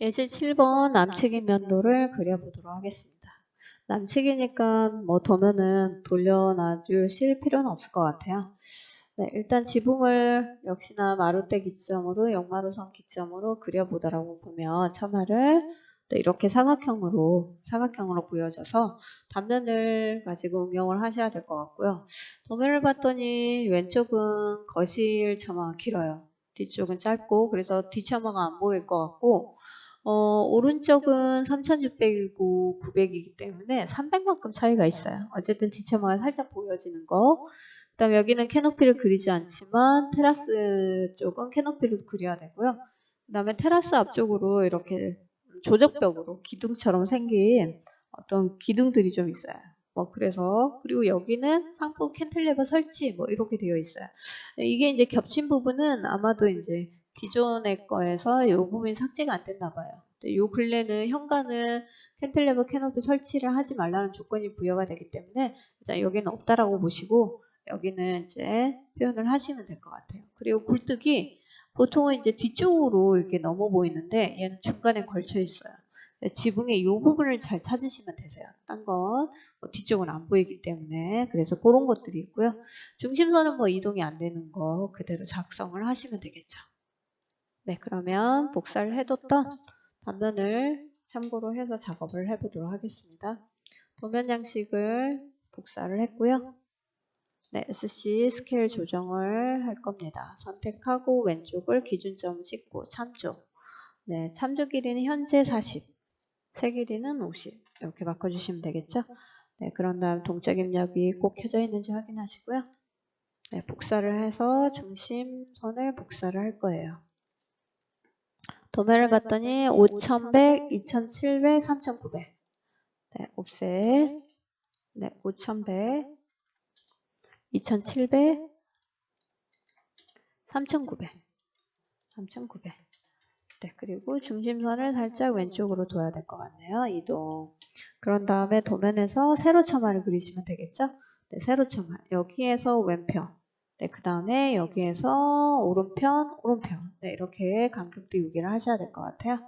예제 7번 남측인 면도를 그려보도록 하겠습니다. 남측이니까 뭐 도면은 돌려놔 주실 필요는 없을 것 같아요. 네, 일단 지붕을 역시나 마루대 기점으로 역마루선 기점으로 그려보더라고 보면 처마를 네, 이렇게 사각형으로 사각형으로 보여져서 단면을 가지고 응용을 하셔야 될 것 같고요. 도면을 봤더니 왼쪽은 거실 처마가 길어요. 뒤쪽은 짧고 그래서 뒷처마가 안 보일 것 같고 어, 오른쪽은 3600이고 900이기 때문에 300만큼 차이가 있어요. 어쨌든 뒷처마가 살짝 보여지는 거. 그 다음 여기는 캐노피를 그리지 않지만 테라스 쪽은 캐노피를 그려야 되고요. 그 다음에 테라스 앞쪽으로 이렇게 조적벽으로 기둥처럼 생긴 어떤 기둥들이 좀 있어요. 뭐 그래서 그리고 여기는 상부 캔틀레버 설치 뭐 이렇게 되어 있어요. 이게 이제 겹친 부분은 아마도 이제 기존의 거에서 이 부분이 삭제가 안 됐나 봐요. 이 근래는 현관은 캔틀레버 캐노피 설치를 하지 말라는 조건이 부여가 되기 때문에 일단 여기는 없다라고 보시고 여기는 이제 표현을 하시면 될 것 같아요. 그리고 굴뚝이 보통은 이제 뒤쪽으로 이렇게 넘어 보이는데 얘는 중간에 걸쳐 있어요. 지붕의 이 부분을 잘 찾으시면 되세요. 딴건 뭐 뒤쪽은 안 보이기 때문에 그래서 그런 것들이 있고요. 중심선은 뭐 이동이 안 되는 거 그대로 작성을 하시면 되겠죠. 네, 그러면 복사를 해뒀던 단면을 참고로 해서 작업을 해보도록 하겠습니다. 도면 양식을 복사를 했고요. 네, SC 스케일 조정을 할 겁니다. 선택하고 왼쪽을 기준점 찍고 참조. 네, 참조 길이는 현재 40, 세 길이는 50 이렇게 바꿔주시면 되겠죠. 네, 그런 다음 동적 입력이 꼭 켜져 있는지 확인하시고요. 네, 복사를 해서 중심선을 복사를 할 거예요. 도면을 봤더니 5100, 2700, 3900. 네, 옵셋. 네, 5100, 2700, 3900. 3900. 네, 그리고 중심선을 살짝 왼쪽으로 둬야 될 것 같네요. 이동. 그런 다음에 도면에서 세로 처마를 그리시면 되겠죠? 네, 세로 처마. 여기에서 왼편. 네, 그 다음에 여기에서 오른편, 오른편. 네, 이렇게 간격 띄우기를 하셔야 될 것 같아요.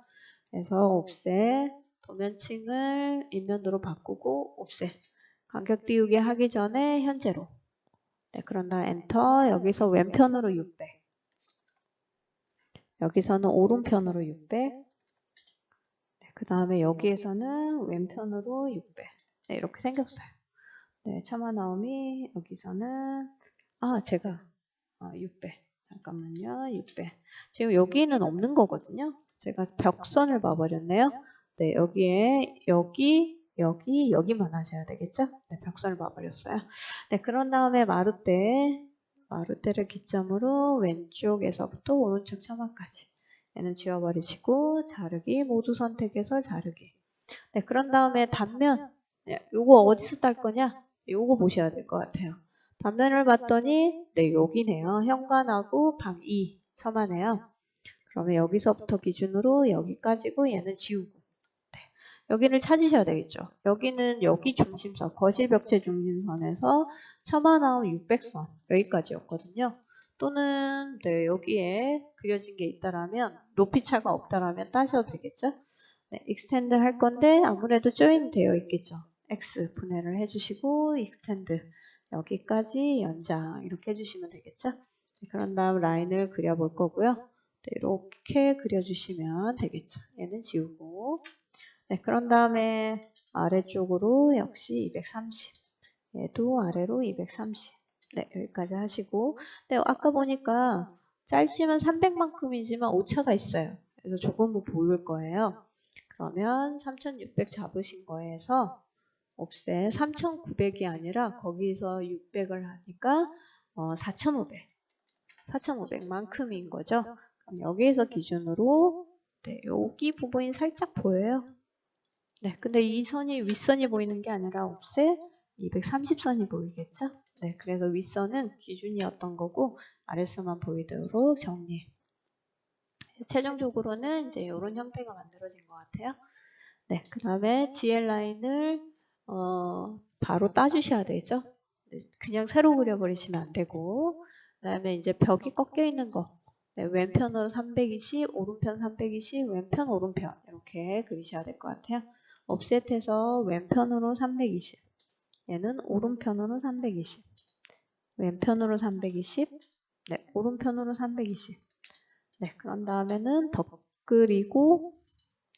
그래서 옵셋, 도면층을 인면도로 바꾸고 옵셋. 간격 띄우기 하기 전에 현재로. 네, 그런 다음 엔터. 여기서 왼편으로 600. 여기서는 오른편으로 600. 네, 그 다음에 여기에서는 왼편으로 600. 네, 이렇게 생겼어요. 네, 차마 나옴이 여기서는 아, 제가 아, 600. 잠깐만요. 600. 지금 여기는 없는 거거든요. 제가 벽선을 봐버렸네요. 네, 여기에 여기, 여기, 여기만 하셔야 되겠죠? 네, 벽선을 봐버렸어요. 네, 그런 다음에 마루대, 마루대를 기점으로 왼쪽에서부터 오른쪽 처마까지. 얘는 지워버리시고 자르기, 모두 선택해서 자르기. 네, 그런 다음에 단면. 네, 요거 어디서 딸 거냐? 요거 보셔야 될 것 같아요. 단면을 봤더니 네 여기네요. 현관하고 방2 처마네요. 그러면 여기서부터 기준으로 여기까지고 얘는 지우고 네. 여기를 찾으셔야 되겠죠. 여기는 여기 중심선 거실 벽체 중심선에서 처마 나온 600선 여기까지였거든요. 또는 네, 여기에 그려진 게 있다라면 높이 차가 없다라면 따셔도 되겠죠. 네, 익스텐드 할 건데 아무래도 조인 되어 있겠죠. X 분해를 해주시고 익스텐드 여기까지 연장 이렇게 해주시면 되겠죠. 네, 그런 다음 라인을 그려볼 거고요. 네, 이렇게 그려주시면 되겠죠. 얘는 지우고 네, 그런 다음에 아래쪽으로 역시 230 얘도 아래로 230 네, 여기까지 하시고 네, 아까 보니까 짧지만 300만큼이지만 오차가 있어요. 그래서 조금 뭐 보일 거예요. 그러면 3600 잡으신 거에서 옵셋 3,900이 아니라 거기서 600을 하니까 어, 4,500. 4,500만큼인 거죠. 그럼 여기에서 기준으로 네, 여기 부분이 살짝 보여요. 네, 근데 이 선이 윗선이 보이는 게 아니라 옵셋 230선이 보이겠죠? 네, 그래서 윗선은 기준이었던 거고 아랫선만 보이도록 정리. 최종적으로는 이제 이런 형태가 만들어진 것 같아요. 네, 그 다음에 GL 라인을 어, 바로 따주셔야 되죠. 네, 그냥 새로 그려버리시면 안 되고 그 다음에 이제 벽이 꺾여 있는 거 네, 왼편으로 320, 오른편 320, 왼편 오른편 이렇게 그리셔야 될 것 같아요. 옵셋해서 왼편으로 320, 얘는 오른편으로 320, 왼편으로 320, 네, 오른편으로 320. 네, 그런 다음에는 덧 그리고,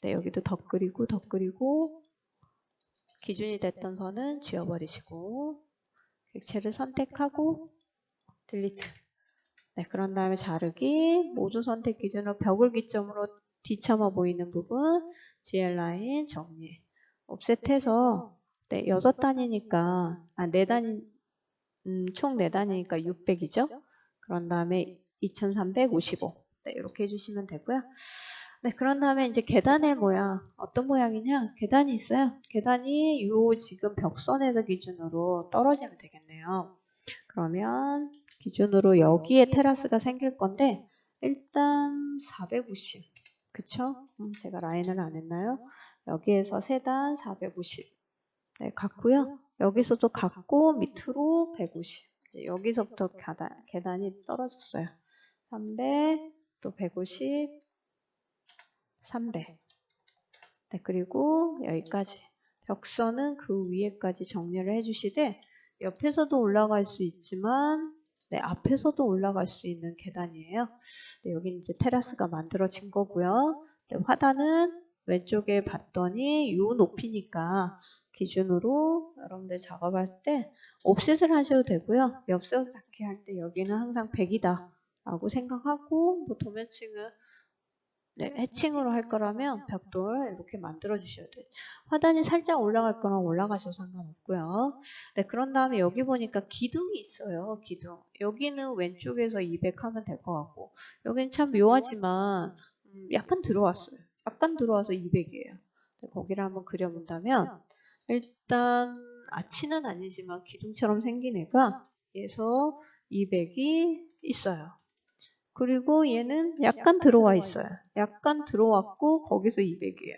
네, 여기도 덧 그리고, 덧 그리고, 기준이 됐던 선은 지워버리시고, 객체를 선택하고, 딜리트. 네, 그런 다음에 자르기, 모두 선택 기준으로 벽을 기점으로 뒤참아 보이는 부분, GL 라인 정리. 옵셋해서, 네, 여섯 단위니까, 아, 네 단위, 음, 총네 단위니까 600이죠? 그런 다음에 2355. 네, 이렇게 해주시면 되고요. 네, 그런 다음에 이제 계단의 모양. 어떤 모양이냐? 계단이 있어요. 계단이 요 지금 벽선에서 기준으로 떨어지면 되겠네요. 그러면 기준으로 여기에 테라스가 생길 건데 일단 450. 그쵸? 음, 제가 라인을 안 했나요? 여기에서 세단 450. 네, 같고요. 여기서도 같고 밑으로 150. 이제 여기서부터 계단, 계단이 떨어졌어요. 300, 또 150, 300. 네, 그리고 여기까지. 벽선은 그 위에까지 정리를 해주시되 옆에서도 올라갈 수 있지만 네, 앞에서도 올라갈 수 있는 계단이에요. 네, 여기 이제 테라스가 만들어진 거고요. 네, 화단은 왼쪽에 봤더니 요 높이니까 기준으로 여러분들 작업할 때 옵셋을 하셔도 되고요. 엽서 닿기 할 때 여기는 항상 100이다 라고 생각하고 뭐 도면층은 네, 해칭으로 할 거라면 벽돌 이렇게 만들어 주셔야 돼요. 화단이 살짝 올라갈 거랑 올라가셔도 상관없고요. 네, 그런 다음에 여기 보니까 기둥이 있어요. 기둥. 여기는 왼쪽에서 200 하면 될 것 같고 여기는 참 묘하지만 음, 약간 들어왔어요. 약간 들어와서 200이에요. 거기를 한번 그려본다면 일단 아치는 아니지만 기둥처럼 생긴 애가 에서 200이 있어요. 그리고 얘는 약간 들어와 있어요. 약간 들어왔고 거기서 200이에요.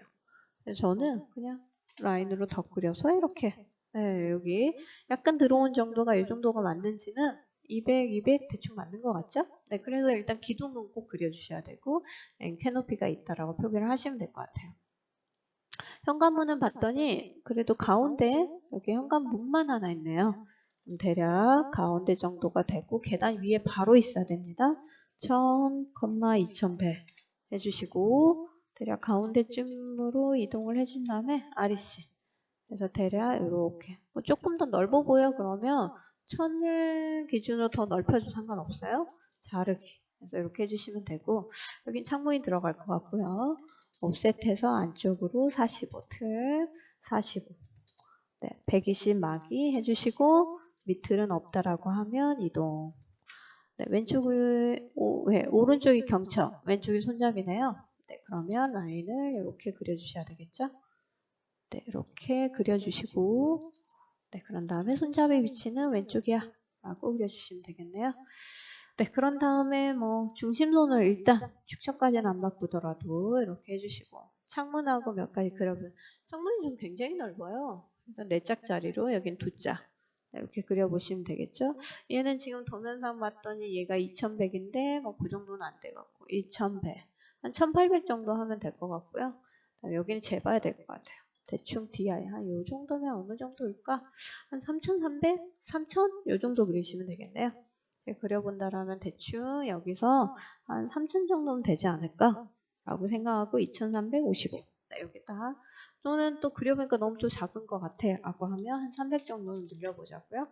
저는 그냥 라인으로 더 그려서 이렇게 네, 여기 약간 들어온 정도가 이 정도가 맞는지는 200, 200 대충 맞는 것 같죠? 네, 그래서 일단 기둥은 꼭 그려주셔야 되고 네, 캐노피가 있다라고 표기를 하시면 될 것 같아요. 현관문은 봤더니 그래도 가운데 여기 현관문만 하나 있네요. 음, 대략 가운데 정도가 되고 계단 위에 바로 있어야 됩니다. 1000, 2000배 해주시고 대략 가운데쯤으로 이동을 해준 다음에 REC 그래서 대략 이렇게 뭐 조금 더 넓어 보여 그러면 1000을 기준으로 더 넓혀도 상관없어요. 자르기 그래서 이렇게 해주시면 되고 여긴 창문이 들어갈 것 같고요. 옵셋해서 안쪽으로 45 틀, 45. 네, 120 마기 해주시고 밑틀은 없다라고 하면 이동. 네, 왼쪽을 오, 네, 오른쪽이 경첩, 왼쪽이 손잡이네요. 네, 그러면 라인을 이렇게 그려주셔야 되겠죠? 네, 이렇게 그려주시고, 네, 그런 다음에 손잡이 위치는 왼쪽이야 라고 그려주시면 되겠네요. 네, 그런 다음에 뭐 중심선을 일단 축척까지는 안 바꾸더라도 이렇게 해주시고 창문하고 몇 가지 그려본 창문이 좀 굉장히 넓어요. 그래서 네 짝짜리로 여긴 두 짝. 네, 이렇게 그려보시면 되겠죠. 얘는 지금 도면상 봤더니 얘가 2100인데 뭐 그 정도는 안 돼갖고 2100, 한 1800 정도 하면 될 것 같고요. 여기는 재봐야 될 것 같아요. 대충 DI 한 요 정도면 어느 정도일까? 한 3300, 3000? 요 정도 그리시면 되겠네요. 그려본다라면 대충 여기서 한 3천 정도면 되지 않을까? 라고 생각하고 2355 네, 여기다 또는 또 그려보니까 너무 좀 작은 것 같아 라고 하면 한 300 정도는 늘려보자고요.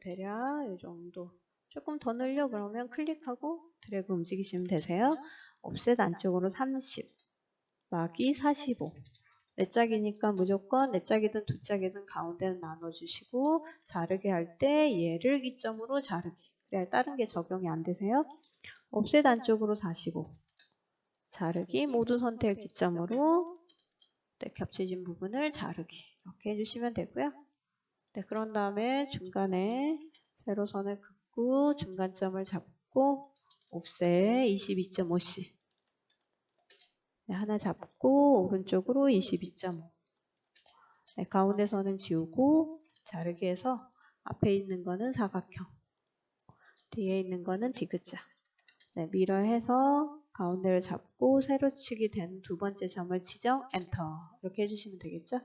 대략 이 정도. 조금 더 늘려 그러면 클릭하고 드래그 움직이시면 되세요. 옵셋 안쪽으로 30 막이 45 네 짝이니까 무조건 네 짝이든 두 짝이든 가운데는 나눠주시고 자르게 할 때 얘를 기점으로 자르기. 네, 다른 게 적용이 안 되세요? 옵셋 안쪽으로 45. 자르기 모두 선택 기점으로 네, 겹쳐진 부분을 자르기 이렇게 해주시면 되고요. 네, 그런 다음에 중간에 세로선을 긋고 중간점을 잡고 옵셋 22.5c 네, 하나 잡고 오른쪽으로 22.5 네, 가운데 선은 지우고 자르기 해서 앞에 있는 거는 사각형 뒤에 있는 거는 디귿자. 네, 미러 해서 가운데를 잡고 세로치기 된 두 번째 점을 지정 엔터 이렇게 해주시면 되겠죠.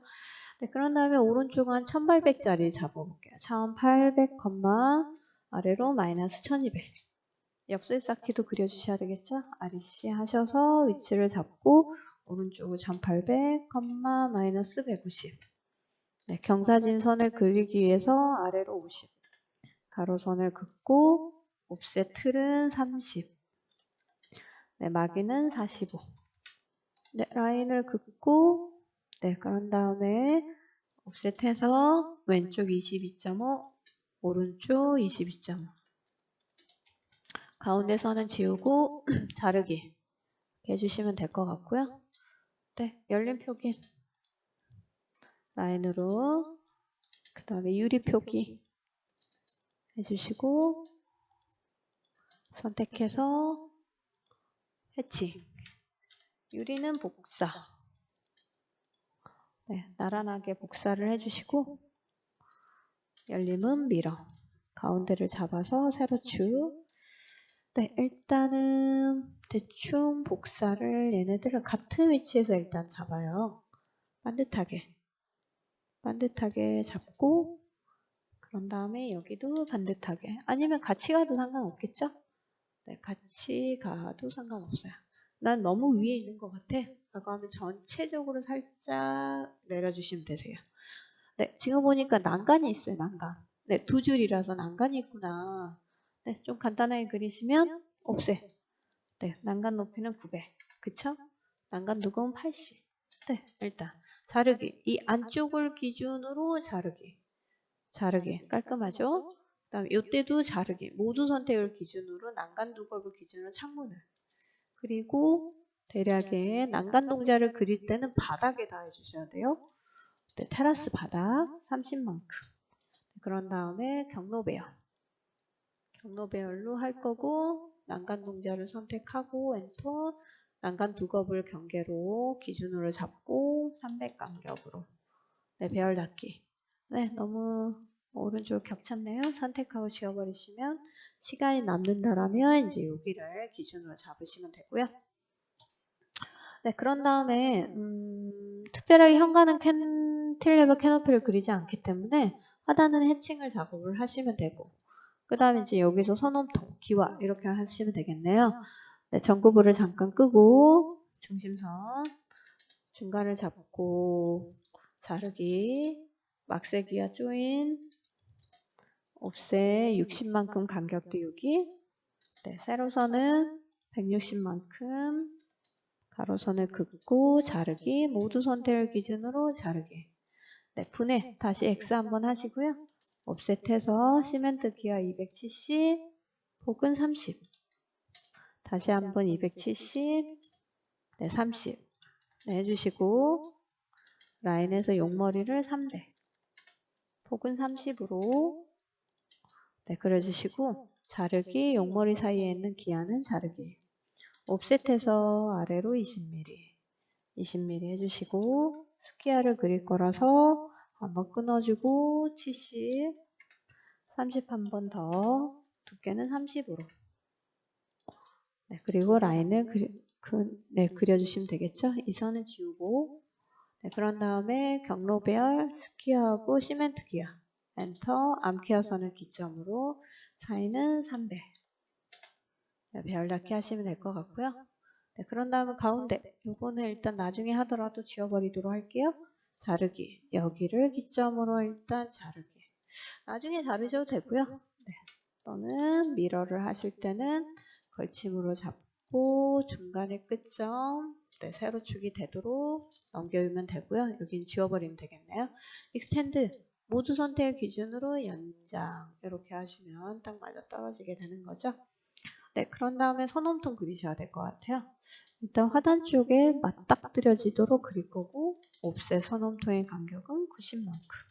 네, 그런 다음에 오른쪽은 한 1800짜리 잡아볼게요. 1800, 아래로 마이너스 1200. 엽술 쌓기도 그려주셔야 되겠죠? REC 하셔서 위치를 잡고 오른쪽을 1800, 마이너스 150. 네, 경사진 선을 그리기 위해서 아래로 50. 가로선을 긋고 옵셋 틀은 30. 네, 마기는 45. 네, 라인을 긋고 네, 그런 다음에 옵셋해서 왼쪽 22.5, 오른쪽 22.5. 가운데 선은 지우고 자르기 해주시면 될 것 같고요. 네, 열린 표기 라인으로 그 다음에 유리 표기 해주시고 선택해서 해치 유리는 복사 네, 나란하게 복사를 해주시고 열림은 밀어 가운데를 잡아서 세로축 네, 일단은 대충 복사를 얘네들을 같은 위치에서 일단 잡아요. 반듯하게. 반듯하게 잡고 그런 다음에 여기도 반듯하게. 아니면 같이 가도 상관없겠죠? 네, 같이 가도 상관없어요. 난 너무 위에 있는 것 같아. 라고 하면 전체적으로 살짝 내려주시면 되세요. 네, 지금 보니까 난간이 있어요, 난간. 네, 두 줄이라서 난간이 있구나. 네, 좀 간단하게 그리시면 옵셋. 네, 난간 높이는 900. 그쵸? 난간 두께는 80. 네, 일단 자르기. 이 안쪽을 기준으로 자르기. 자르기. 깔끔하죠? 그 다음에 이때도 자르기. 모두 선택을 기준으로 난간 두껍을 기준으로 창문을. 그리고 대략의 난간 동자를 그릴 때는 바닥에다 해주셔야 돼요. 네, 테라스 바닥 30만큼. 그런 다음에 경로 배열. 경로 배열로 할 거고 난간 동자를 선택하고 엔터 난간 두 겹을 경계로 기준으로 잡고 300 간격으로 네 배열 닫기 네 너무 오른쪽 겹쳤네요 선택하고 지워버리시면 시간이 남는다라면 이제 여기를 기준으로 잡으시면 되고요 네 그런 다음에 음, 특별하게 현관은 캔틸레버 캐노피를 그리지 않기 때문에 하단은 해칭을 작업을 하시면 되고 그 다음에 이제 여기서 선홈통, 기와 이렇게 하시면 되겠네요. 네, 전구부를 잠깐 끄고 중심선 중간을 잡고 자르기 막세기와 조인 옵셋 60만큼 간격 띄우기. 네, 세로선은 160만큼 가로선을 긋고 자르기. 모두 선택을 기준으로 자르기. 네, 분해. 다시 X 한번 하시고요. 옵셋해서 시멘트 기아 270 혹은 30 다시 한번 270 네, 30 네, 해주시고 라인에서 용머리를 3대. 폭은 30으로 네, 그려주시고 자르기 용머리 사이에 있는 기아는 자르기 옵셋해서 아래로 20mm 20mm 해주시고 스키아를 그릴 거라서 한번 끊어주고 70, 30 한 번 더, 두께는 30으로. 네, 그리고 라인을 그리, 그, 네, 그려주시면 되겠죠? 이 선을 지우고, 네, 그런 다음에 경로배열, 스키어하고 시멘트 기어, 엔터, 암키어 선을 기점으로 사이는 300. 네, 배열 닫기 하시면 될 것 같고요. 네, 그런 다음에 가운데, 요거는 일단 나중에 하더라도 지워버리도록 할게요. 자르기 여기를 기점으로 일단 자르기 나중에 자르셔도 되고요 네. 또는 미러를 하실 때는 걸침으로 잡고 중간에 끝점 네, 세로축이 되도록 넘겨주면 되고요 여긴 지워버리면 되겠네요 익스텐드 모두 선택 기준으로 연장 이렇게 하시면 딱 맞아 떨어지게 되는 거죠 네, 그런 다음에 선홈통 그리셔야 될 것 같아요. 일단 화단 쪽에 맞닥뜨려지도록 그릴 거고 옵셋 선홈통의 간격은 90만큼.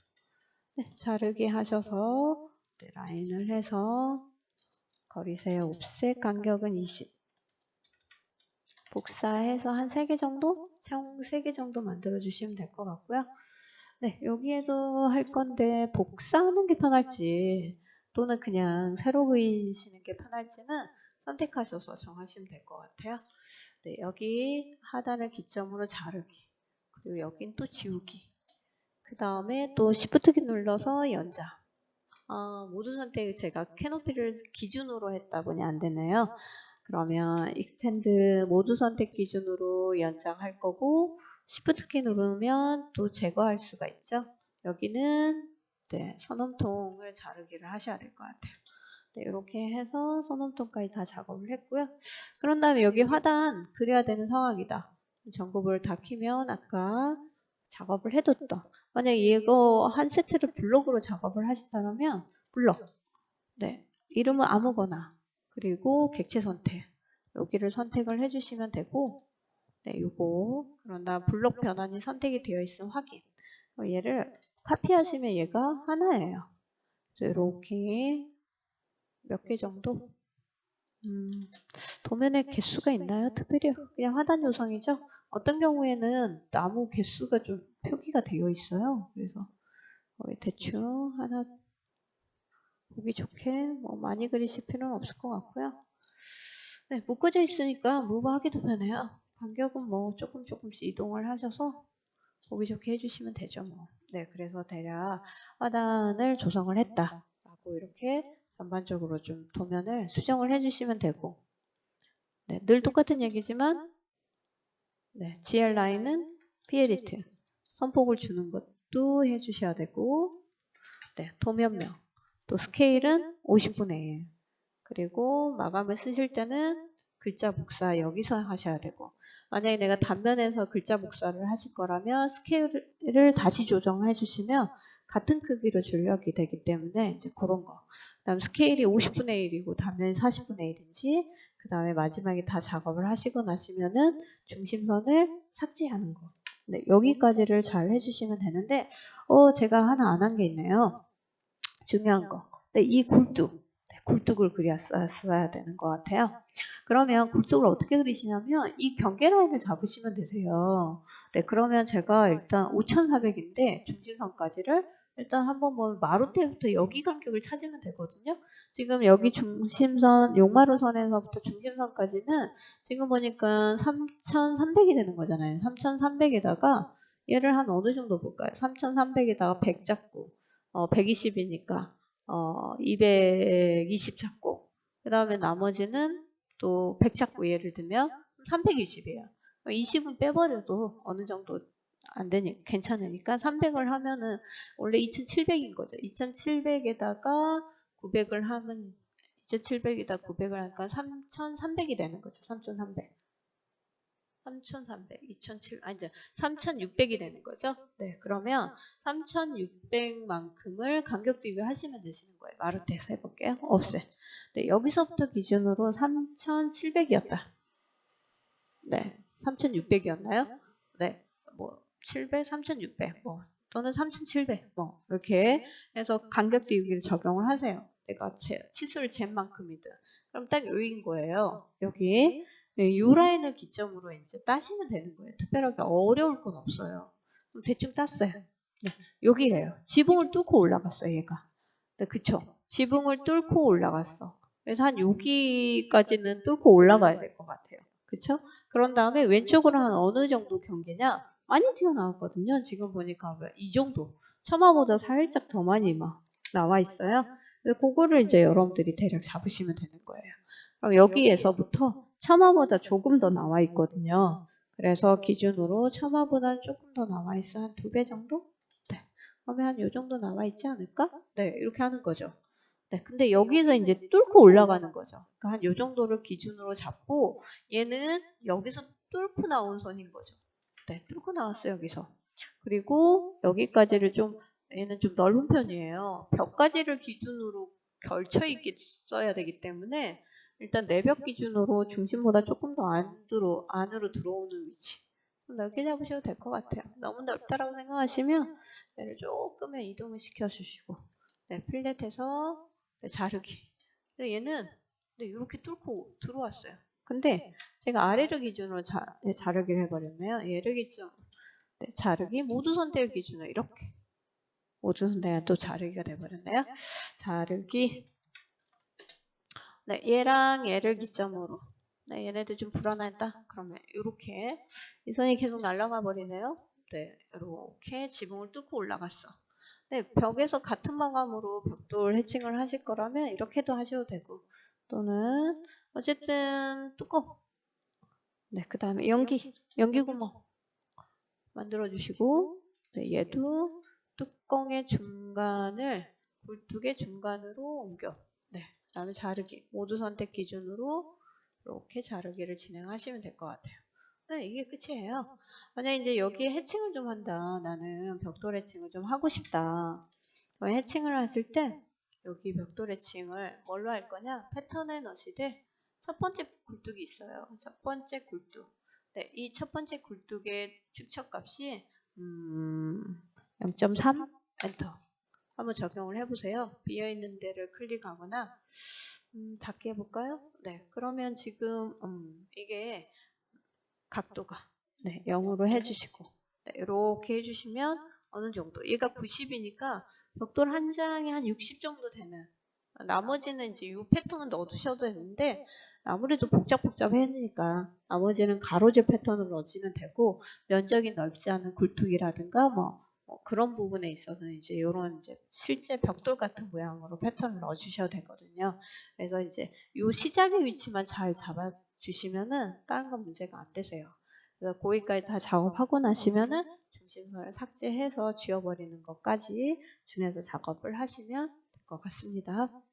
네, 자르기 하셔서 네, 라인을 해서 거리세요. 옵셋 간격은 20. 복사해서 한 3개 정도? 총 3개 정도 만들어 주시면 될 것 같고요. 네, 여기에도 할 건데 복사하는 게 편할지 또는 그냥 새로 그리시는 게 편할지는 선택하셔서 정하시면 될 것 같아요. 네, 여기 하단을 기점으로 자르기. 그리고 여긴 또 지우기. 그 다음에 또 Shift키 눌러서 연장. 아, 모두 선택 제가 캐노피를 기준으로 했다 보니 안 되네요. 그러면 익스텐드 모두 선택 기준으로 연장할 거고 Shift키 누르면 또 제거할 수가 있죠. 여기는 네, 선엄통을 자르기를 하셔야 될 것 같아요. 네, 이렇게 해서 선엄통까지 다 작업을 했고요. 그런 다음에 여기 화단 그려야 되는 상황이다. 전구를 다 키면 아까 작업을 해뒀던 만약 이거 한 세트를 블록으로 작업을 하신다면 블록 네 이름은 아무거나 그리고 객체 선택 여기를 선택을 해주시면 되고 네 요거 그러나 블록 변환이 선택이 되어 있음 확인 어, 얘를 카피하시면 얘가 하나예요 이렇게 몇 개 정도 음, 도면에 개수가 있나요? 특별히 그냥 하단 요성이죠. 어떤 경우에는 나무 개수가 좀 표기가 되어 있어요. 그래서 어, 대충 하나 보기 좋게 뭐 많이 그리실 필요는 없을 것 같고요. 네, 묶어져 있으니까 무브하기도 편해요. 간격은 뭐 조금 조금씩 이동을 하셔서 보기 좋게 해주시면 되죠. 뭐. 네, 그래서 대략 하단을 조성을 했다라고 이렇게 전반적으로 좀 도면을 수정을 해주시면 되고 네, 늘 똑같은 얘기지만 네, GL 라인은 피에디트 선폭을 주는 것도 해주셔야 되고 네, 도면명 또 스케일은 50분의 1 그리고 마감을 쓰실 때는 글자 복사 여기서 하셔야 되고 만약에 내가 단면에서 글자 복사를 하실 거라면 스케일을 다시 조정해 주시면 같은 크기로 출력이 되기 때문에 이제 그런 거. 그다음 스케일이 50분의 1이고 단면이 40분의 1인지 그 다음에 마지막에 다 작업을 하시고 나시면은 중심선을 삭제하는 거. 네, 여기까지를 잘 해주시면 되는데 어 제가 하나 안 한 게 있네요. 중요한 거. 네, 이 굴뚝. 네, 굴뚝을 그렸어야 되는 것 같아요. 그러면 굴뚝을 어떻게 그리시냐면 이 경계 라인을 잡으시면 되세요. 네, 그러면 제가 일단 5,400인데 중심선까지를 일단 한번 보면 마루테부터 여기 간격을 찾으면 되거든요. 지금 여기 중심선, 용마루선에서부터 중심선까지는 지금 보니까 3,300이 되는 거잖아요. 3,300에다가 얘를 한 어느 정도 볼까요? 3,300에다가 100 잡고 어, 120이니까 어, 220 잡고 그 다음에 나머지는 또 100 잡고 예를 들면 320이에요. 20은 빼버려도 어느 정도 안 되니 괜찮으니까 300을 하면은 원래 2,700인 거죠. 2,700에다가 900을 하면 2,700에다 900을 하니까 3,300이 되는 거죠. 3,300. 3,300, 2,700, 아니 이제 3,600이 되는 거죠. 네, 그러면 3,600만큼을 간격 비교하시면 되시는 거예요. 마루테 해볼게요. offset. 네, 여기서부터 기준으로 3,700이었다. 네, 3,600이었나요? 네, 뭐 700, 3,600, 뭐 또는 3,700, 뭐 이렇게 해서 간격 비교기를 적용을 하세요. 내가 제, 치수를 잰 만큼이든. 그럼 딱 여기인 거예요. 여기 U 라인을 기점으로 이제 따시면 되는 거예요. 특별하게 어려울 건 없어요. 대충 땄어요. 네, 여기래요. 지붕을 뚫고 올라갔어요, 얘가. 네, 그쵸. 지붕을 뚫고 올라갔어. 그래서 한 여기까지는 뚫고 올라가야 될 것 같아요. 그쵸? 그런 다음에 왼쪽으로 한 어느 정도 경계냐? 많이 튀어나왔거든요. 지금 보니까 이 정도. 처마보다 살짝 더 많이 막 나와 있어요. 그래서 그거를 이제 여러분들이 대략 잡으시면 되는 거예요. 그럼 여기에서부터 처마보다 조금 더 나와 있거든요. 그래서 기준으로 처마보다는 조금 더 나와 있어. 한 두 배 정도? 네. 그러면 한 요 정도 나와 있지 않을까? 네. 이렇게 하는 거죠. 네. 근데 여기서 이제 뚫고 올라가는 거죠. 그러니까 한 요 정도를 기준으로 잡고 얘는 여기서 뚫고 나온 선인 거죠. 네. 뚫고 나왔어요. 여기서. 그리고 여기까지를 좀 얘는 좀 넓은 편이에요. 벽까지를 기준으로 걸쳐 있게 써야 되기 때문에 일단 내벽 기준으로 중심보다 조금 더 안으로, 안으로 들어오는 위치. 넓게 잡으셔도 될 것 같아요. 너무 넓다라고 생각하시면 얘를 조금의 이동을 시켜주시고 네, 필렛해서 네, 자르기. 근데 얘는 네, 이렇게 뚫고 들어왔어요. 근데 제가 아래를 기준으로 자, 네, 자르기를 해버렸네요. 얘를 기준 네, 자르기 모두 선택 기준으로 이렇게 모두 선택이 또 자르기가 돼버렸네요. 자르기 네, 얘랑 얘를 기점으로. 네, 얘네들 좀 불안하다. 그러면 이렇게 이 선이 계속 날아가 버리네요. 네, 이렇게 지붕을 뚫고 올라갔어. 네, 벽에서 같은 마감으로 벽돌 해칭을 하실 거라면 이렇게도 하셔도 되고 또는 어쨌든 뚜껑. 네, 그 다음에 연기, 연기 구멍 만들어 주시고 네, 얘도 뚜껑의 중간을 굴뚝의 중간으로 옮겨. 다음에 자르기 모두 선택 기준으로 이렇게 자르기를 진행하시면 될 것 같아요. 네, 이게 끝이에요. 만약 이제 여기에 해칭을 좀 한다. 나는 벽돌 해칭을 좀 하고 싶다. 해칭을 하실 때 여기 벽돌 해칭을 뭘로 할 거냐? 패턴에 넣으시되 첫 번째 굴뚝이 있어요. 첫 번째 굴뚝. 네, 이 첫 번째 굴뚝의 축척 값이 음, 0.3 엔터. 한번 적용을 해보세요. 비어있는 데를 클릭하거나 음, 닫게 해볼까요? 네, 그러면 지금 음, 이게 각도가 네, 0으로 해주시고 네, 이렇게 해주시면 어느 정도 얘가 90이니까 벽돌 한 장에 한 60 정도 되는 나머지는 이제 이 패턴은 넣어두셔도 되는데 아무래도 복잡복잡해지니까 나머지는 가로질 패턴을 넣으시면 되고 면적이 넓지 않은 굴뚝이라든가 뭐, 뭐 그런 부분에 있어서는 이제 이런 이제 실제 벽돌 같은 모양으로 패턴을 넣어주셔도 되거든요. 그래서 이제 이 시작의 위치만 잘 잡아주시면은 다른 건 문제가 안 되세요. 그래서 거기까지 다 작업하고 나시면은 중심선을 삭제해서 지워버리는 것까지 준해서 작업을 하시면 될 것 같습니다.